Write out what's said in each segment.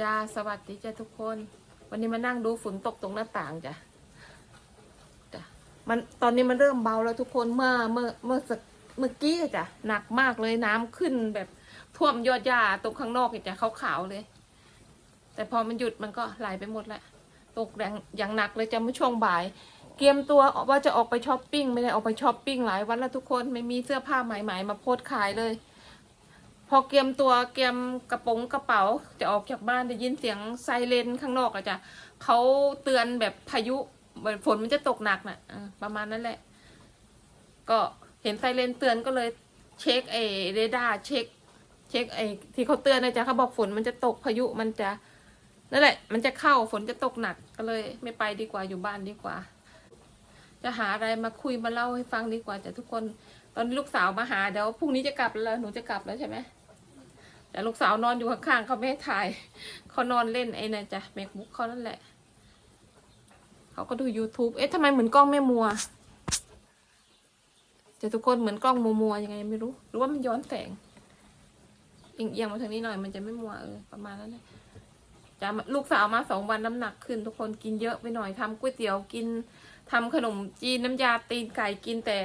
จ้าสวัสดีจ้าทุกคน วันนี้มานั่งดูฝนตกตรงหน้าต่างจ้ะจ้ะมันตอนนี้มันเริ่มเบาแล้วทุกคนเมื่อเมื่อเมื่อสักเมื่อกี้จ้ะหนักมากเลยน้ำขึ้นแบบท่วมยอดหญ้าตรงข้างนอกจ้ะขาวๆเลย แต่พอมันหยุดมันก็ไหลไปหมดแล้วตกแรงอย่างหนักเลยจ้ะเมื่อช่วงบ่ายเตรียมตัวว่าจะออกไปช้อปปิ้งไม่ได้ออกไปช้อปปิ้งหลายวันแล้วทุกคนไม่มีเสื้อผ้าใหม่ๆมาโพสขายเลย พอเตรียมตัวเตรียมกระโปรงกระเป๋า จะออกจากบ้านได้ยินเสียงไซเรนข้างนอกอะจ้ะเขาเตือนแบบพายุฝนมันจะตกหนักน่ะอ่าประมาณนั้นแหละ ก็เห็นไซเรนเตือนก็เลยเช็คเอเรดาร์เช็ค เช็คไอที่เขาเตือนนะจ๊ะเขาบอกฝนมันจะตกพายุมันจะนั่นแหละ มันจะเข้าฝนจะตกหนักก็เลย ไม่ไปดีกว่าอยู่บ้านดีกว่า จะหาอะไรมาคุยมาเล่าให้ฟังดีกว่าจ้ะทุกคนตอนนี้ลูกสาวมาหาเดี๋ยวพรุ่งนี้จะกลับแล้วหนูจะกลับแล้วใช่ไหม แต่ลูกสาวนอนอยู่ข้างๆเขาไม่ให้ถ่ายเขานอนเล่นไอ้นั่นจ้ะเมกบุ๊กเขานั่นแหละ เขาก็ดู YouTube เอ๊ะทำไมเหมือนกล้องแม่มัวจะทุกคนเหมือนกล้องมัวมัวยังไงไม่รู้ หรือว่ามันย้อนแสงเอียงๆมาทางนี้หน่อยมันจะไม่มัวเออประมาณนั้นเลยจะลูกสาวมาสองวันน้ำหนักขึ้น ทุกคนกินเยอะไปหน่อยทำก๋วยเตี๋ยวกินทำขนมจีนน้ำยาตีนไก่กินแต่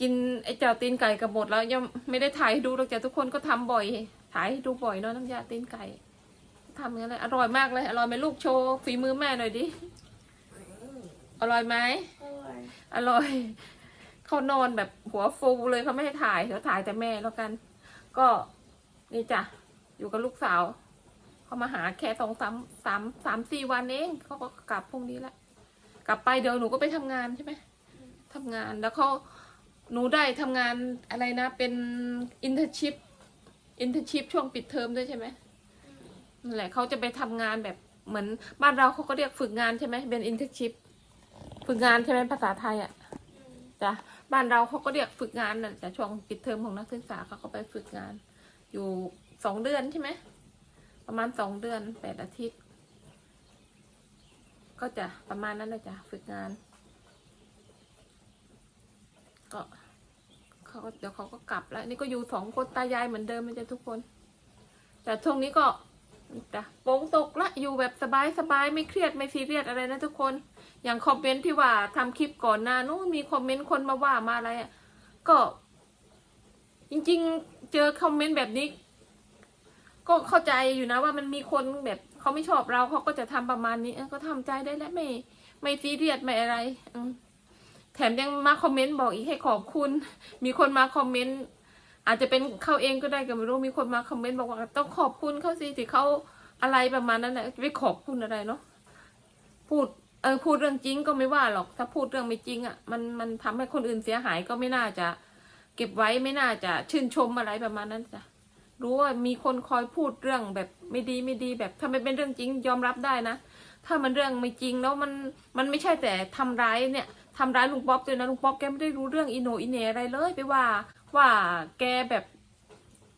กินไอ้เจ้าตีนไก่กับหมดแล้วยังไม่ได้ถ่ายให้ดูหรอกจ้ะทุกคนก็ทำบ่อย ถ่ายให้ดูบ่อยเนาะน้ำยาตีนไก่ทำย่างนั้นเลยอร่อยมากเลย อร่อยไหมลูกโชว์ฝีมือแม่หน่อยดิ อร่อยไหม อร่อย เขานอนแบบหัวฟูเลยเขาไม่ให้ถ่ายเขาถ่ายแต่แม่แล้วกัน ก็นี่จ้ะ อยู่กับลูกสาว เขามาหาแค่สองสามสามสามสี่วันเองเขาก็กลับพรุ่งนี้ละกลับไปเดี๋ยวหนูก็ไปทำงานใช่ไหมทำงานแล้วเขาหนูได้ทำงานอะไรนะ เป็นอินเทอร์ชิพ อินเทอร์ชิพช่วงปิดเทอมด้วยใช่ไหมนั่นแหละเขาจะไปทำงานแบบเหมือนบ้านเราเขาก็เรียกฝึกงานใช่ไหมเป็นอินเทอร์ชิพฝึกงานใช่ไหมภาษาไทยอะจ้ะบ้านเราเขาก็เรียกฝึกงานน่ะแต่ช่วงปิดเทอมของนักศึกษาเขาก็ไปฝึกงาน อยู่สองเดือนใช่ไหมประมาณสองเดือนแปดอาทิตย์ ก็จะประมาณนั้นเลยจ้ะฝึกงาน ก็ เขาเดี๋ยวเขาก็กลับแล้ว นี่ก็อยู่สองคนตายายเหมือนเดิมมันจะทุกคน แต่ช่วงนี้ก็จ้ะโป่งตกละอยู่แบบสบายสบายไม่เครียดไม่ซีเรียสอะไรนะทุกคน อย่างคอมเมนต์ที่ว่าทำคลิปก่อนหน้านู้นมีคอมเมนต์คนมาว่ามาอะไรอะก็ จริง ๆ เจอคอมเมนต์แบบนี้ ก็เข้าใจอยู่นะว่ามันมีคนแบบเขาไม่ชอบเราเขาก็จะทำประมาณนี้ก็ทำใจได้แล้วไม่ ไม่ซีเรียสไม่อะไร อื แถมยังมาคอมเมนต์บอกอีกให้ขอบคุณ มีคนมาคอมเมนต์อาจจะเป็นเขาเองก็ได้ก็ไม่รู้มีคนมาคอมเมนต์บอกว่าต้องขอบคุณเขาสิที่เขาอะไรประมาณนั้นแหละไปขอบคุณอะไรเนาะพูดเออพูดเรื่องจริงก็ไม่ว่าหรอกถ้าพูดเรื่องไม่จริงอะ่ะมันมันทำให้คนอื่นเสียหายก็ไม่น่าจะ เก็บไว้ไม่น่าจะชื่นชมอะไรประมาณนั้นจ้ะรู้ว่ามีคนคอยพูดเรื่องแบบไม่ดีไม่ดีแบบถ้ามันเป็นเรื่องจริงยอมรับได้นะ ถ้ามันเรื่องไม่จริงแล้วมันมันไม่ใช่แต่ทำร้ายเนี่ย ทำร้ายลุงป๊อปด้วยนะลุงป๊อปแกไม่ได้รู้เรื่องอิโนอิเนอะไรเลยไปว่า ว่าแกแบบ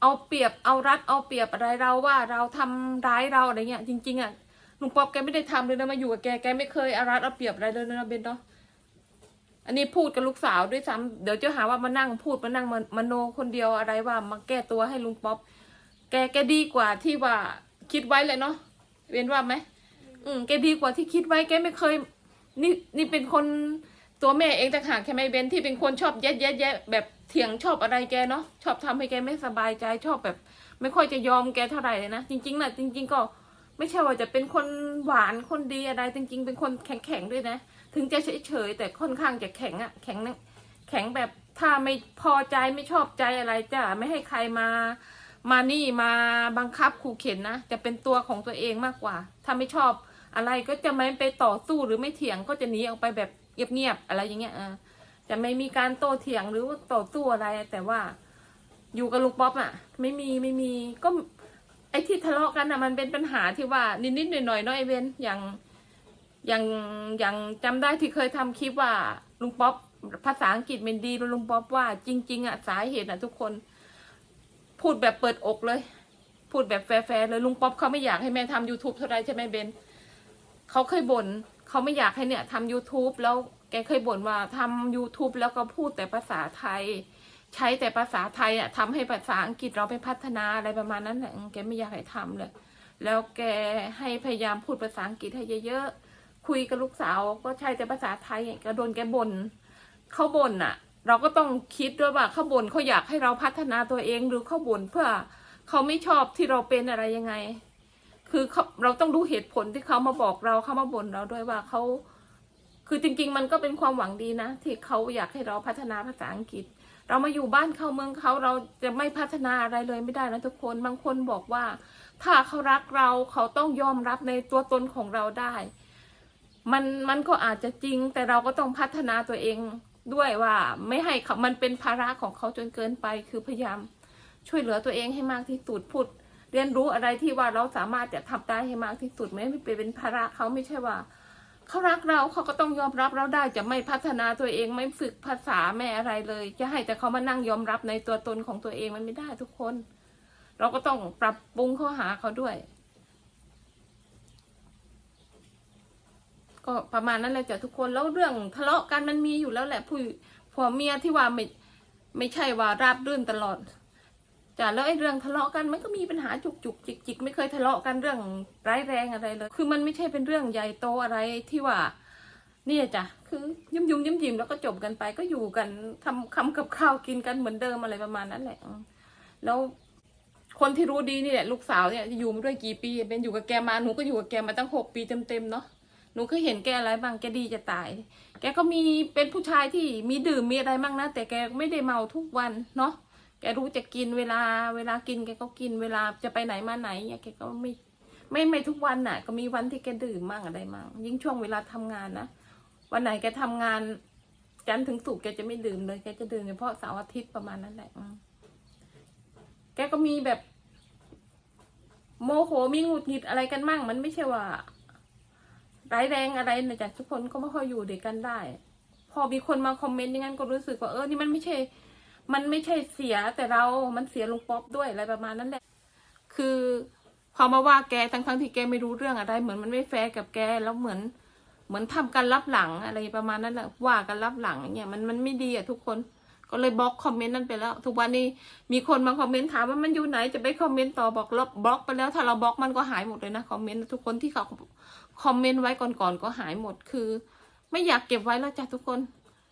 เอาเปรียบเอารัดเอาเปรียบอะไรเราว่าเราทำร้ายเราอะไรเงี้ยจริงๆอะลุงป๊อปแกไม่ได้ทำเลยนะมาอยู่กับแกแกไม่เคยเอารัดเอาเปรียบอะไรเลยนะเบนเนาะอันนี้พูดกับลูกสาวด้วยซ้ำเดี๋ยวจะหาว่ามานั่งพูดมานั่งมโนคนเดียวอะไรว่ามาแก้ตัวให้ลุงป๊อปแกแกดีกว่าที่ว่าคิดไว้เลยเนาะเว้นว่าไหมอืมแกดีกว่าที่คิดไว้แกไม่เคย นี่นี่เป็นคน ตัวแม่เองต่างหากใช่ไหมเบนที่เป็นคนชอบแย่แย่แย่แบบเถียงชอบอะไรแกเนาะชอบทำให้แกไม่สบายใจชอบแบบ ไม่ค่อยจะยอมแกเท่าไหร่เลยนะจริงๆนะจริง ๆ ก็ไม่ใช่ว่าจะเป็นคนหวานคนดีอะไร จริง ๆ เป็นคนแข็งๆด้วยนะ ถึงจะเฉยๆแต่ค่อนข้างจะแข็งอะแข็งนะแข็งแบบถ้าไม่พอใจไม่ชอบใจอะไรจะไม่ให้ใครมามานี่มาบังคับขู่เข็นนะจะเป็นตัวของตัวเองมากกว่า ถ้าไม่ชอบอะไรก็จะไม่ไปต่อสู้หรือไม่เถียงก็จะหนีออกไปแบบ เงียบๆอะไรอย่างเงี้ยเออจะไม่มีการโต้เถียงหรือว่าต่อสู้อะไร แต่ว่าอยู่กับลุงป๊อปอะ ไม่มีไม่มีก็ ไอ้ที่ทะเลาะกันอะมันเป็นปัญหาที่ว่านิดๆหน่อยๆเนาะไอเวนอย่างอย่างอย่างจำได้ที่เคยทำคลิปว่าลุงป๊อปภาษาอังกฤษเป็นดีลุงป๊อปว่าจริง ๆอะสาเหตุอะทุกคน พูดแบบเปิดอกเลย พูดแบบแฟร์ๆเลยลุงป๊อปเขาไม่อยากให้แม่ทำ YouTube เท่าไรใช่ไหมเบนเขาเคยบ่น เขาไม่อยากให้เนี่ยทำ YouTube แล้วแกเคยบ่นว่าทำ YouTube แล้วก็พูดแต่ภาษาไทย ใช้แต่ภาษาไทยอะทำให้ภาษาอังกฤษเราไปพัฒนาอะไรประมาณนั้นแหละแกไม่อยากให้ทำเลย แล้วแกให้พยายามพูดภาษาอังกฤษให้เยอะๆคุยกับลูกสาวก็ใช้แต่ภาษาไทยก็โดนแกบ่นเขาบ่นอะ เราก็ต้องคิดด้วยว่าเขาบ่นเขาอยากให้เราพัฒนาตัวเองหรือเขาบ่นเพื่อเขาไม่ชอบที่เราเป็นอะไรยังไง คือเขาเราต้องดูเหตุผลที่เขามาบอกเราเขามาบ่นเราด้วยว่าเขาคือจริง ๆ มันก็เป็นความหวังดีนะ ที่เขาอยากให้เราพัฒนาภาษาอังกฤษ เรามาอยู่บ้านเขาเมืองเขาเราจะไม่พัฒนาอะไรเลยไม่ได้นะทุกคนบางคนบอกว่า ถ้าเขารักเราเขาต้องยอมรับในตัวตนของเราได้ มันมันก็อาจจะจริง แต่เราก็ต้องพัฒนาตัวเองด้วยว่าไม่ให้เขามันเป็นภาระของเขาจนเกินไปคือพยายามช่วยเหลือตัวเองให้มากที่สุดพูด เรียนรู้อะไรที่ว่าเราสามารถจะทำได้ให้มากที่สุดไม่ไม่ไปเป็นภาระเขาไม่ใช่ว่าเขารักเราเขาก็ต้องยอมรับเราได้จะไม่พัฒนาตัวเองไม่ฝึกภาษาไม่อะไรเลย จะให้แต่เขามานั่งยอมรับในตัวตนของตัวเองมันไม่ได้ทุกคน เราก็ต้องปรับปรุงเข้าหาเขาด้วย ก็ประมาณนั้นแหละจ้ะทุกคนแล้วเรื่องทะเลาะกันมันมีอยู่แล้วแหละผู้ผัวเมียที่ว่าไม่ไม่ใช่ว่าราบรื่นตลอด จ้ะแล้วไอ้เรื่องทะเลาะกันมันก็มีปัญหาจุกจุกจิกจิกไม่เคยทะเลาะกันเรื่องร้ายแรงอะไรเลย คือมันไม่ใช่เป็นเรื่องใหญ่โตอะไรที่ว่าเนี่ยจ้ะคือยิ้มยุ่มยิ้มยิ้มแล้วก็จบกันไปก็อยู่กันทำคำกับข้าวกินกันเหมือนเดิมอะไรประมาณนั้นแหละ แล้วคนที่รู้ดีนี่แหละลูกสาวเนี่ยอยู่มาด้วยกี่ปีเป็นอยู่กับแกมาหนูก็อยู่กับแกมาตั้งหกปีเต็มๆเนาะหนูเคยเห็นแกอะไรบ้างแกดีจะตาย แกก็มีเป็นผู้ชายที่มีดื่มมีอะไรบ้างนะแต่แกไม่ได้เมาทุกวันเนาะ แกรู้จะกินเวลา เวลากินแกก็กินเวลาจะไปไหนมาไหนเนี่ยแกก็ไม่ไม่ไม่ทุกวันน่ะ ก็มีวันที่แกดื่มมั่งอะไรมั่งยิ่งช่วงเวลาทำงานนะวันไหนแกทำงาน จันทร์ถึงศุกร์แกจะไม่ดื่มเลยแกจะดื่มเฉพาะเสาร์อาทิตย์ประมาณนั้นแหละแกก็มีแบบ โมโหมีหงุดหงิดอะไรกันมั่ง มันไม่ใช่ว่าร้ายแรงอะไรนะจ๊ะทุกคนก็ไม่ค่อยอยู่เด้วยกันได้ พอมีคนมาคอมเมนต์อย่างนั้นก็รู้สึกว่าเออนี่มันไม่ใช่ มันไม่ใช่เสียแต่เรา มันเสียลุงป๊อปด้วยอะไรประมาณนั้นแหละ คือพอมาว่าแกทั้งทั้งๆที่แกไม่รู้เรื่องอะไร เหมือนมันไม่แฟร์กับแกแล้วเหมือน เหมือนทำกันรับหลังอะไรประมาณนั้นแหละว่ากันรับหลังอย่างเงี้ยมันมันไม่ดีอะทุกคนก็เลยบล็อกคอมเมนต์นั้นไปแล้ว ทุกวันนี้มีคนมาคอมเมนต์ถามว่ามันอยู่ไหนจะไปคอมเมนต์ต่อบอกลบบล็อกไปแล้วถ้าเราบล็อกมันก็หายหมดเลยนะคอมเมนต์ทุกคนที่เขาคอมเมนต์ไว้ก่อนๆก็หายหมดคือ ไม่อยากเก็บไว้แล้วจ้ะทุกคน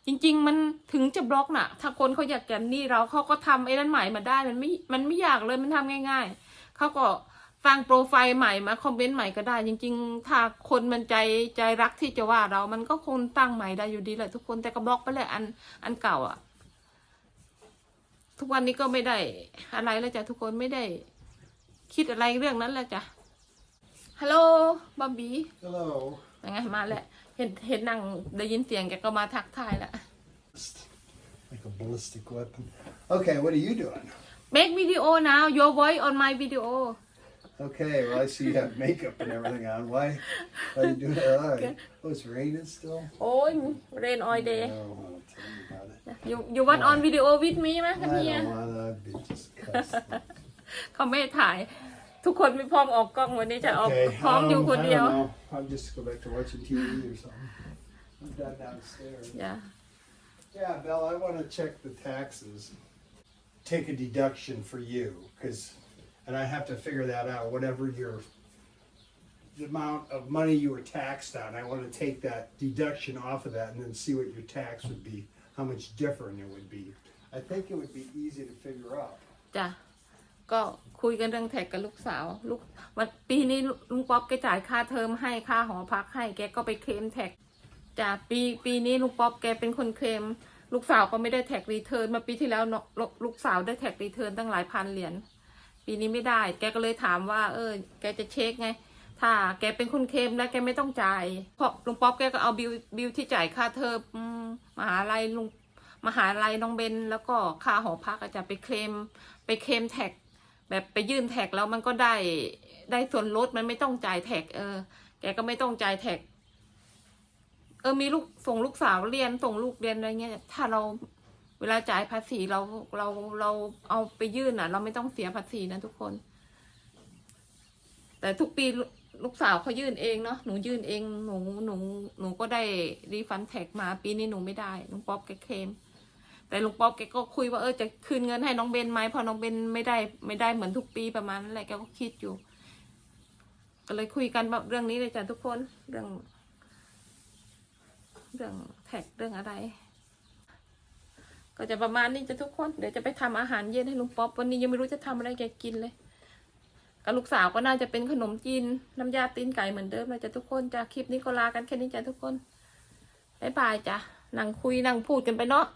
จริง ๆ มันถึงจะบล็อกน่ะ ถ้าคนเขาอยากจะนี่เราเขาก็ทำไอ้นั้นใหม่มาได้มันไม่มันไม่อยากเลยมันทำง่าย ๆเขาก็สร้างโปรไฟล์ใหม่มาคอมเมนต์ใหม่ก็ได้ จริง ๆ ถ้าคนมันใจใจรักที่จะว่าเรา มันก็คงตั้งใหม่ได้อยู่ดีแหละทุกคนแต่ก็บล็อกไปเลยอันอันเก่าอะ ทุกวันนี้ก็ไม่ได้อะไรแล้วจ้ะทุกคนไม่ได้ คิดอะไรเรื่องนั้นแล้วจ้ะฮัลโหลบอบบี้ Hello. ยังไงมาแล้ว เห็นเห็นนั่งได้ยินเสียงแกก็มาทักทายแล้ว Like a ballistic weapon. Okay, what are you doing? make video now your voice on my video Okay, well, I see you have makeup and everything on. Why? Why are you doing that? All right. Oh, it's raining still? โอ้ย rain all day No, well, tell me about it. you you want on video with me ไหม I คะเนี่ย don't want to. I'd be disgusted. เขาไม่ถ่าย ทุกคนไม่พร้อมออกกล้องวันนี้จะออก Okay, พร้อม um, อยู่คน I เดียว don't know. I'll just go back to watching TV or something. I'm done downstairs. อย่า Yeah, Belle, I want to check the taxes. Take a deduction for you, because, and I have to figure that out, whatever your, the amount of money you were taxed on, I want to take that deduction off of that and then see what your tax would be, how much different it would be. I think it would be easy to figure out. จ้ะ ก็คุยกันเรื่องแท็กกับลูกสาวลูกวันปีนี้ลุงป๊อปแกจ่ายค่าเทอมให้ค่าหอพักให้แกก็ไปเคลมแท็กจ้ะปีปีนี้ลุงป๊อปแกเป็นคนเคลมลูกสาวก็ไม่ได้แท็กรีเทิร์นมาปีที่แล้วเนอะลูกสาวได้แท็กรีเทิร์นตั้งหลายพันเหรียญปีนี้ไม่ได้ แกก็เลยถามว่า เออ แกจะเช็คไง ถ้า แกเป็นคนเคลมแล้วแกไม่ต้องจ่ายเพราะลุงป๊อปแกก็เอาบิลบิลที่จ่ายค่าเทอมมมหาลัยลุงมหาลัยน้องเบนแล้วก็ค่าหอพักอาจจะไปเคลมไปเคลมแท็ก แบบไปยื่นแท็กแล้วมันก็ได้ได้ส่วนลดมันไม่ต้องจ่ายแท็ก เออ แกก็ไม่ต้องจ่ายแท็ก เออมีลูกส่งลูกสาวเรียนส่งลูกเรียนอะไรเงี้ย ถ้าเราเวลาจ่ายภาษีเราเราเราเอาไปยื่นอะ เราไม่ต้องเสียภาษีนะทุกคน แต่ทุกปีลูกสาวเขายื่นเองเนาะหนูยื่นเองหนูหนูหนูก็ได้รีฟันแท็กมาปีนี้หนูไม่ได้ลุงป๊อปแกเคลม แต่ลุงป๊อปแกก็คุยว่าเออจะคืนเงินให้น้องเบนไหมพอน้องเบนไม่ได้ไม่ได้เหมือนทุกปีประมาณนั้นแหละแกก็คิดอยู่ ก็เลยคุยกันแบบเรื่องนี้เลยจ้ะทุกคนเรื่อง เรื่องแท็กเรื่องอะไร ก็จะประมาณนี้จ้ะทุกคนเดี๋ยวจะไปทำอาหารเย็นให้ลุงป๊อปวันนี้ยังไม่รู้จะทำอะไรแกกินเลยกับลูกสาวก็น่าจะเป็นขนมจีนน้ำยาตีนไก่เหมือนเดิมเลยจ้ะทุกคนจ้ะคลิปนี้ก็ลากันแค่นี้จ้ะทุกคนบ๊ายบายจ้ะนั่งคุยนั่งพูดกันไปเนาะ